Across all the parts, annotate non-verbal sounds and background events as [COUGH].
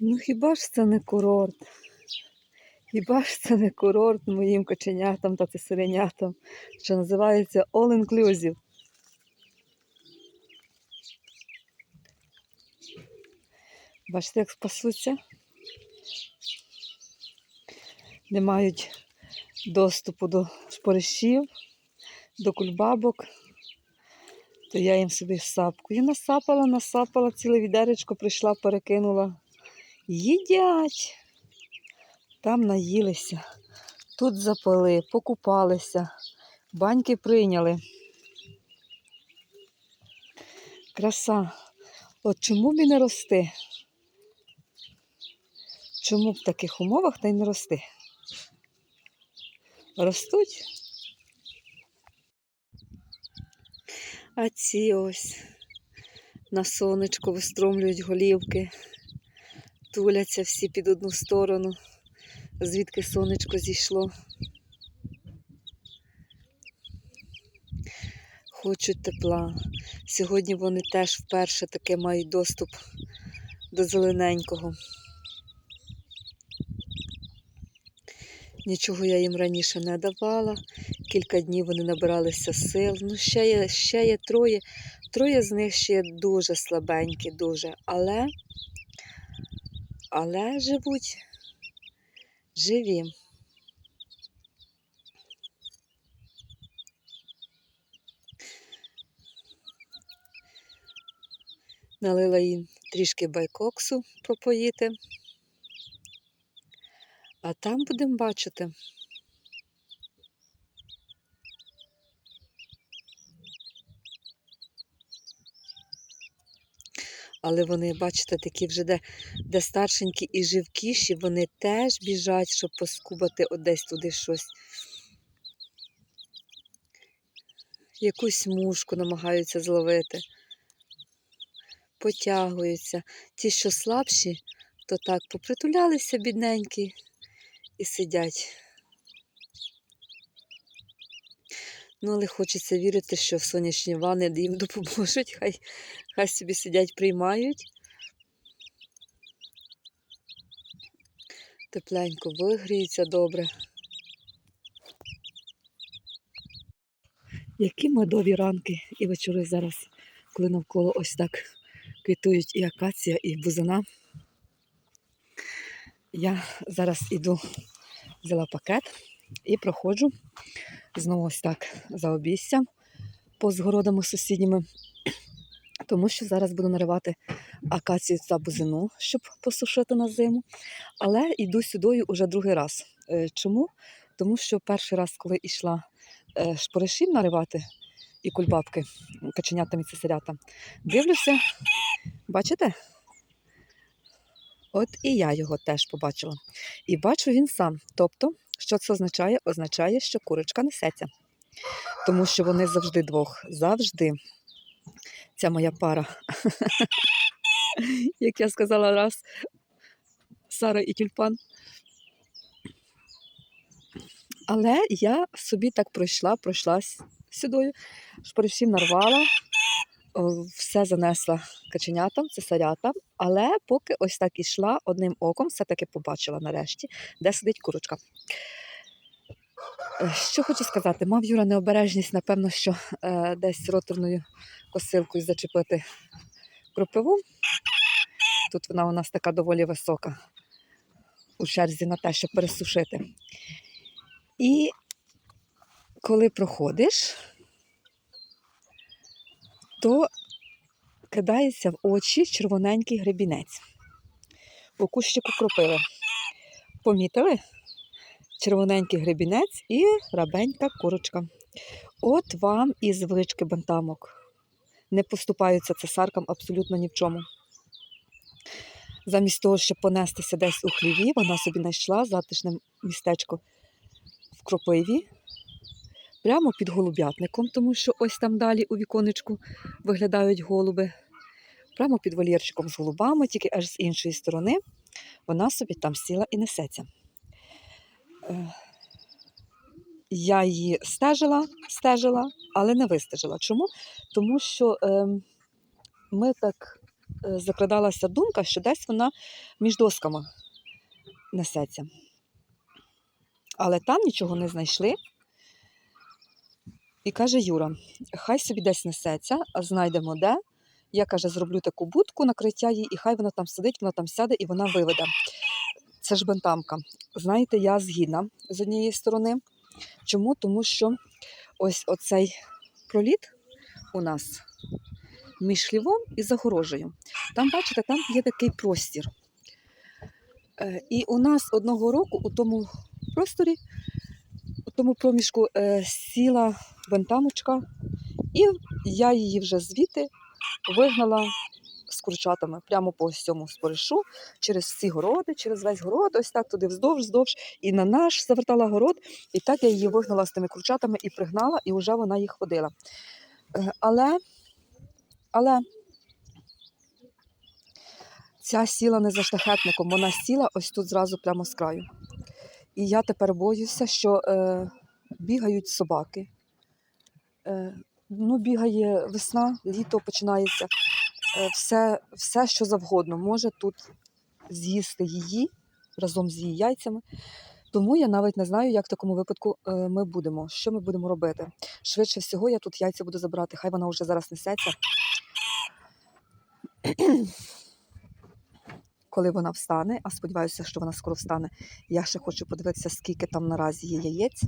Ну хіба ж це не курорт? Хіба ж це не курорт моїм коченятам та цесаренятам, що називається All Inclusive? Бачите, як спасуться? Не мають доступу до шпоришів, до кульбабок, то я їм собі сапку. І насапала, насапала ціле відеречко, прийшла, перекинула. Їдять. Там наїлися, тут запили, покупалися, баньки прийняли. Краса. От чому б і не рости? Чому б в таких умовах та й не рости? Ростуть. А ці ось на сонечко вистромлюють голівки, туляться всі під одну сторону, звідки сонечко зійшло. Хочуть тепла. Сьогодні вони теж вперше таке мають доступ до зелененького. Нічого я їм раніше не давала. Кілька днів вони набиралися сил. Ну, ще є, ще є троє. Троє з них ще дуже слабенькі, дуже. Але, але живуть живі. Налила їм трішки байкоксу пропоїти. А там будемо бачити. Але вони, бачите, такі вже де, де старшенькі і живкіші, вони теж біжать, щоб поскубати одесь туди щось. Якусь мушку намагаються зловити. Потягуються. Ті, що слабші, то так попритулялися бідненькі і сидять. Ну, але хочеться вірити, що сонячні ванни їм [LAUGHS] допоможуть, хай, хай собі сидять, приймають. Тепленько вигріються добре. Які медові ранки і вечори зараз, коли навколо ось так квітують і акація, і бузина. Я зараз іду, взяла пакет і проходжу знову ось так за обіссям по згородами сусідніми, тому що зараз буду наривати акацію та бузину, щоб посушити на зиму. Але йду сюди уже другий раз. Е, Чому? Тому що перший раз, коли йшла е, шпоришів наривати і кульбабки каченятам і цесарятам, дивлюся, бачите? От і я його теж побачила. І бачу він сам. Тобто, що це означає? Означає, що курочка несеться. Тому що вони завжди двох. Завжди. Ця моя пара. [LAUGHS] Як я сказала раз, Сара і тюльпан. Але я собі так пройшла, пройшлась сюдою, шпоришів нарвала, все занесла каченятам, цесарятам, але поки ось так ішла, одним оком все-таки побачила нарешті, де сидить курочка. Е, Що хочу сказати, мав Юра необережність, напевно, що е, десь роторною косилкою зачепити кропиву. Тут вона у нас така доволі висока у черзі на те, щоб пересушити. І коли проходиш, то кидається в очі червоненький гребінець. У кущику кропили. Помітили? Червоненький гребінець і рабенька курочка. От вам і звички бантамок. Не поступаються цесаркам абсолютно ні в чому. Замість того, щоб понестися десь у хліві, вона собі знайшла затишне містечко в кропиві, прямо під голуб'ятником, тому що ось там далі у віконечку виглядають голуби. Прямо під вольєрчиком з голубами, тільки аж з іншої сторони, вона собі там сіла і несеться. Е, Я її стежила, стежила, але не вистежила. Чому? Тому що е, ми так е, закрадалася думка, що десь вона між досками несеться. Але там нічого не знайшли. І каже Юра: хай собі десь несеться, а знайдемо де. Я каже, зроблю таку будку, накриття їй, і хай вона там сидить, вона там сяде і вона виведе. Це ж бентамка. Знаєте, я згідна з однієї сторони. Чому? Тому що ось оцей проліт у нас між хлівом і загорожею. Там, бачите, там є такий простір. Е, І у нас одного року у тому просторі, у тому проміжку е, сіла бентамочка, і я її вже звідти вигнала з курчатами прямо по цьому споришу, через всі городи, через весь город, ось так туди вздовж, вздовж, і на наш завертала город. І так я її вигнала з тими курчатами і пригнала, і вже вона їх ходила. Е, Але, але ця сіла не за шляхетником, вона сіла ось тут зразу прямо з краю. І я тепер боюся, що е, бігають собаки. Е, ну, бігає весна, літо починається. Е, все, все, що завгодно, може тут з'їсти її разом з її яйцями. Тому я навіть не знаю, як в такому випадку е, ми будемо. Що ми будемо робити? Швидше всього, я тут яйця буду забирати. Хай вона вже зараз несеться. Коли вона встане, а сподіваюся, що вона скоро встане. Я ще хочу подивитися, скільки там наразі є яєць.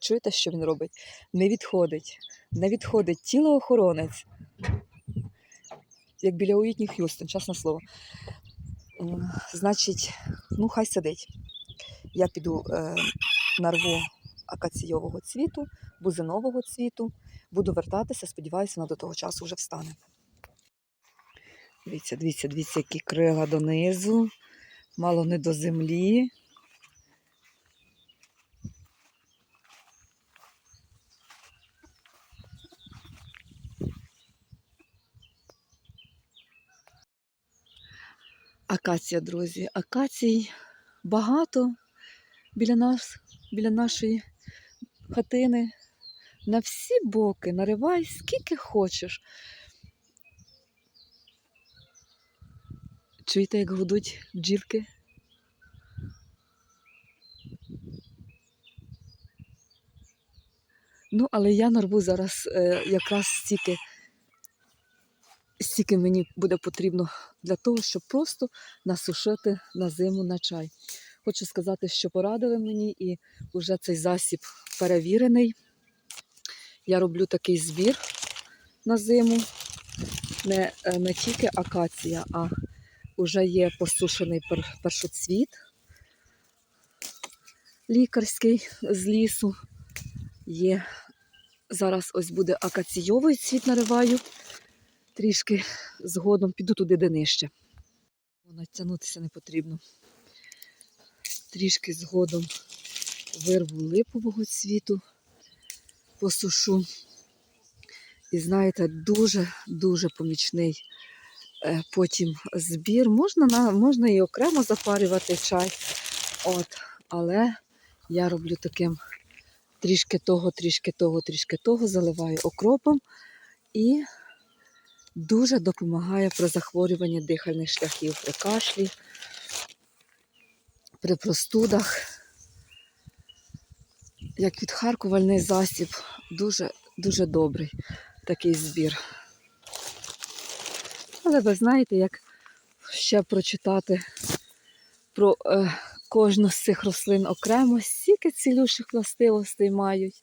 Чуєте, що він робить? Не відходить. Не відходить тілоохоронець. Як біля Уітні Х'юстон, чесне слово. Значить, ну хай сидить. Я піду е, нарву акаційового цвіту, бузинового цвіту. Буду вертатися, сподіваюся, вона до того часу вже встане. Дивіться, дивіться, дивіться, які крила донизу, мало не до землі. Акація, друзі. Акацій багато біля нас, біля нашої хатини. На всі боки наривай скільки хочеш. Чуєте, як гудуть бджілки? Ну, але я нарву зараз е, якраз стільки, стільки мені буде потрібно для того, щоб просто насушити на зиму на чай. Хочу сказати, що порадили мені, і вже цей засіб перевірений. Я роблю такий збір на зиму. Не, е, не тільки акація, а вже є посушений пер- першоцвіт лікарський з лісу. Є зараз ось буде акаційовий цвіт нариваю. Трішки згодом піду туди, де нижче. Натягнутися не потрібно. Трішки згодом вирву липового цвіту, посушу. І знаєте, дуже-дуже помічний е, потім збір. Можна, на, можна і окремо запарювати чай. От, але я роблю таким трішки того, трішки того, трішки того, заливаю окропом і дуже допомагає при захворюванні дихальних шляхів, при кашлі, при простудах. Як відхаркувальний засіб, дуже, дуже добрий такий збір. Але ви знаєте, як ще прочитати про е, кожну з цих рослин окремо, стільки цілющих властивостей мають.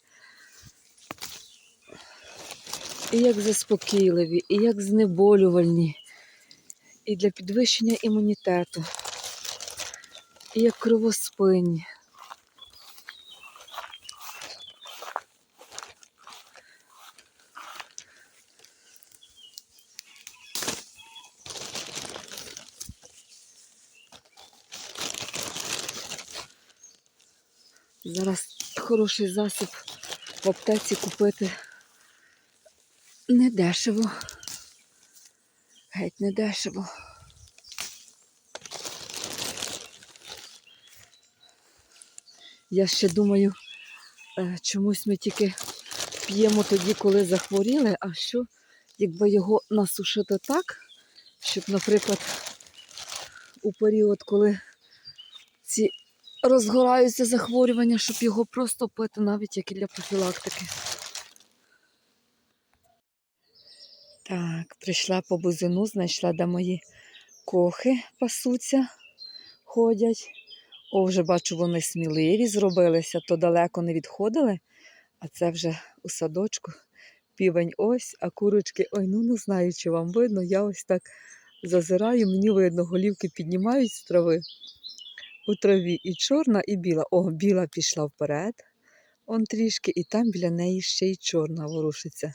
І як заспокійливі, і як знеболювальні, і для підвищення імунітету, і як кровоспинні. Зараз хороший засіб в аптеці купити не дешево. Геть не дешево. Я ще думаю, е, чомусь ми тільки п'ємо тоді, коли захворіли, а що якби його насушити так, щоб, наприклад, у період, коли ці розгораються захворювання, щоб його просто пити, навіть як і для профілактики. Так, прийшла по бузину, знайшла, де мої кохи пасуться, ходять. О, вже бачу, вони сміливі зробилися, то далеко не відходили, а це вже у садочку. Півень ось, а курочки, ой, ну не знаю, чи вам видно. Я ось так зазираю, мені видно, голівки піднімають з трави. У траві і чорна, і біла. О, біла пішла вперед. Он трішки, і там біля неї ще й чорна ворушиться.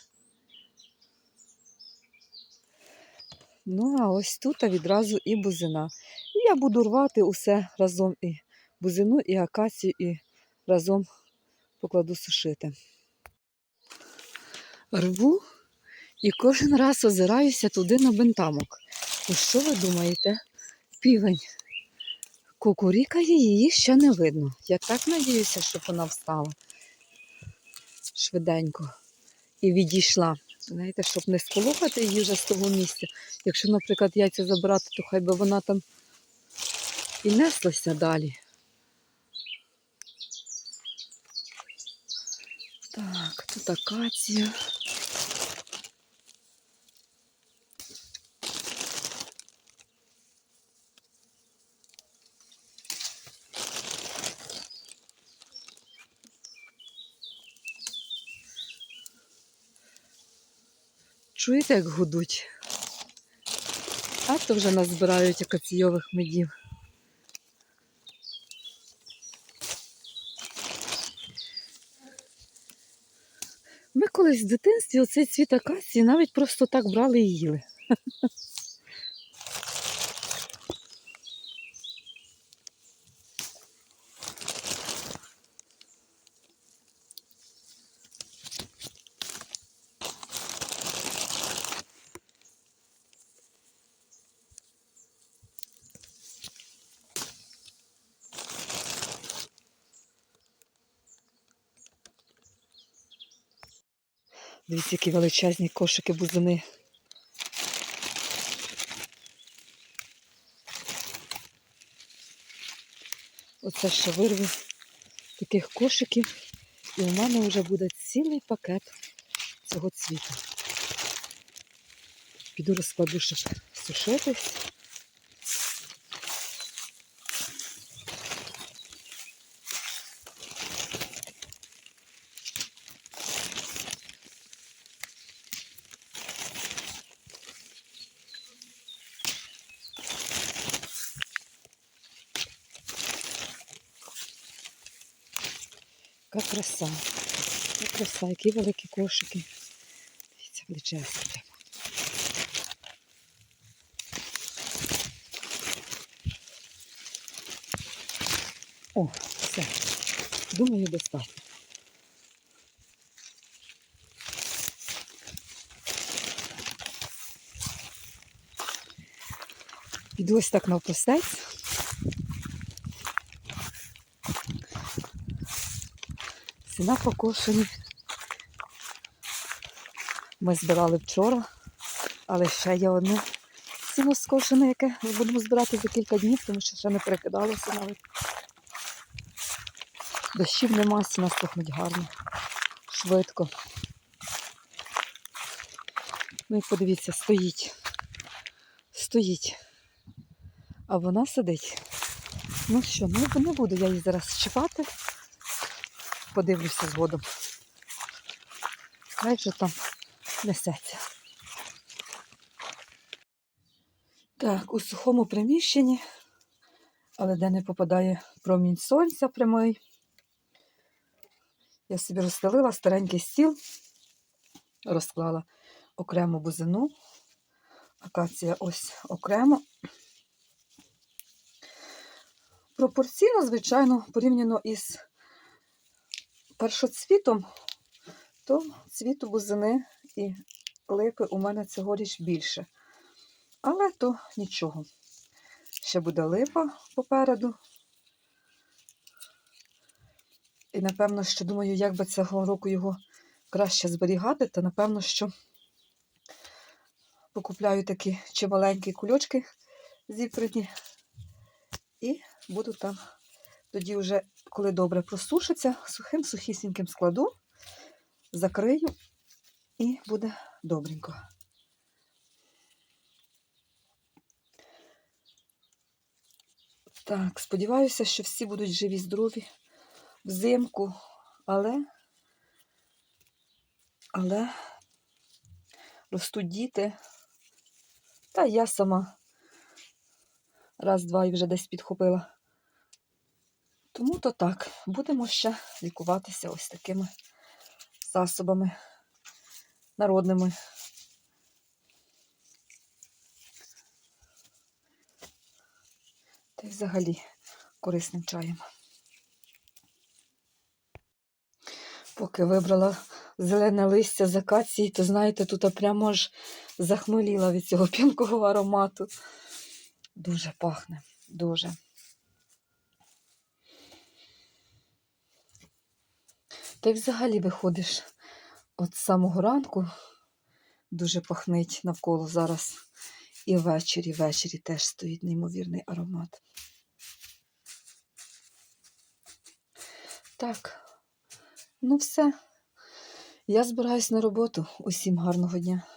Ну, а ось тут відразу і бузина. І я буду рвати усе разом і бузину, і акацію, і разом покладу сушити. Рву і кожен раз озираюся туди на бентамок. Ну що ви думаєте? Півень. Кукурікає її ще не видно. Я так надіюся, щоб вона встала швиденько і відійшла. Знаєте, щоб не сполохати вже з того місця. Якщо, наприклад, яйця забрати, то хай би вона там і неслася далі. Так, тут акація. Чуєте, як гудуть? А то вже назбирають акаційових медів. Ми колись в дитинстві оцей цвіт акації навіть просто так брали і їли. [LAUGHS] Дивіться, які величезні кошики бузини. Оце ще вирву таких кошиків, і у мене вже буде цілий пакет цього цвіту. Піду розкладу, щоб сушитись. Яка краса. Яка краса, які великі кошики. Дивіться, величезні прямо. О, все. Думаю, достатньо. Піду ось так навпростець. Ціна покошені. Ми збирали вчора, але ще є одне сіно скошене, яке ми будемо збирати за кілька днів, тому що ще не перекидалося навіть. Дощів нема, сіна сохнуть гарно, швидко. Ну і подивіться, стоїть. Стоїть. А вона сидить. Ну що, ну не буду я її зараз чіпати подивлюся згодом. Хай вже там несеться. Так, у сухому приміщенні, але де не попадає промінь сонця прямий. Я собі розстелила старенький стіл, розклала окремо бузину, акація ось окремо. Пропорційно, звичайно, порівняно із першоцвітом, то цвіту бузини і липи у мене цьогоріч більше. Але то нічого. Ще буде липа попереду. І напевно, що думаю, як би цього року його краще зберігати, то напевно, що покупляю такі чималенькі кульочки зібрані. І буду там тоді вже, коли добре просушиться, сухим сухісіньким складу, закрию і буде добренько. Так, сподіваюся, що всі будуть живі, здорові взимку, але, але ростуть діти. Та я сама раз-два і вже десь підхопила. Тому то так, будемо ще лікуватися ось такими засобами народними. Та й взагалі корисним чаєм. Поки вибрала зелене листя з акації, то знаєте, тут прямо аж захмеліла від цього [LAUGHS] пінкового аромату. Дуже пахне, дуже. Й взагалі виходиш от самого ранку, дуже пахнить навколо зараз. І ввечері, ввечері теж стоїть неймовірний аромат. Так, ну все. Я збираюсь на роботу. Усім гарного дня.